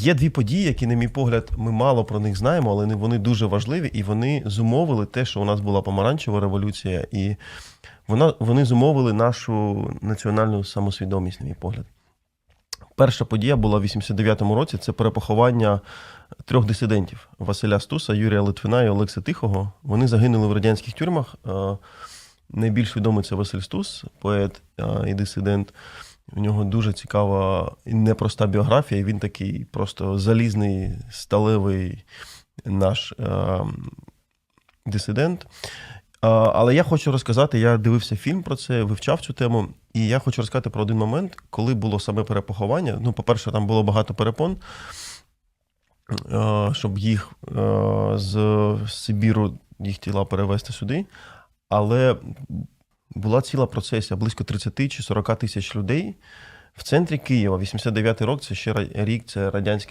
Є дві події, які, на мій погляд, ми мало про них знаємо, але вони дуже важливі, і вони зумовили те, що у нас була помаранчева революція, і вона, вони зумовили нашу національну самосвідомість, на мій погляд. Перша подія була в 89-му році. Це перепоховання трьох дисидентів: Василя Стуса, Юрія Литвина і Олекса Тихого. Вони загинули в радянських тюрмах. Е, Найбільш відомий це Василь Стус, поет е, і дисидент. У нього дуже цікава і непроста біографія. Він такий просто залізний, сталевий наш е, дисидент. А, Але я хочу розказати, я дивився фільм про це, вивчав цю тему, і я хочу розказати про один момент, коли було саме перепоховання. Ну, по-перше, там було багато перепон, е, щоб їх е, з Сибіру їх тіла перевезти сюди. Але була ціла процесія, близько 30 чи 40 тисяч людей в центрі Києва. 89-й рік це ще рік, це Радянський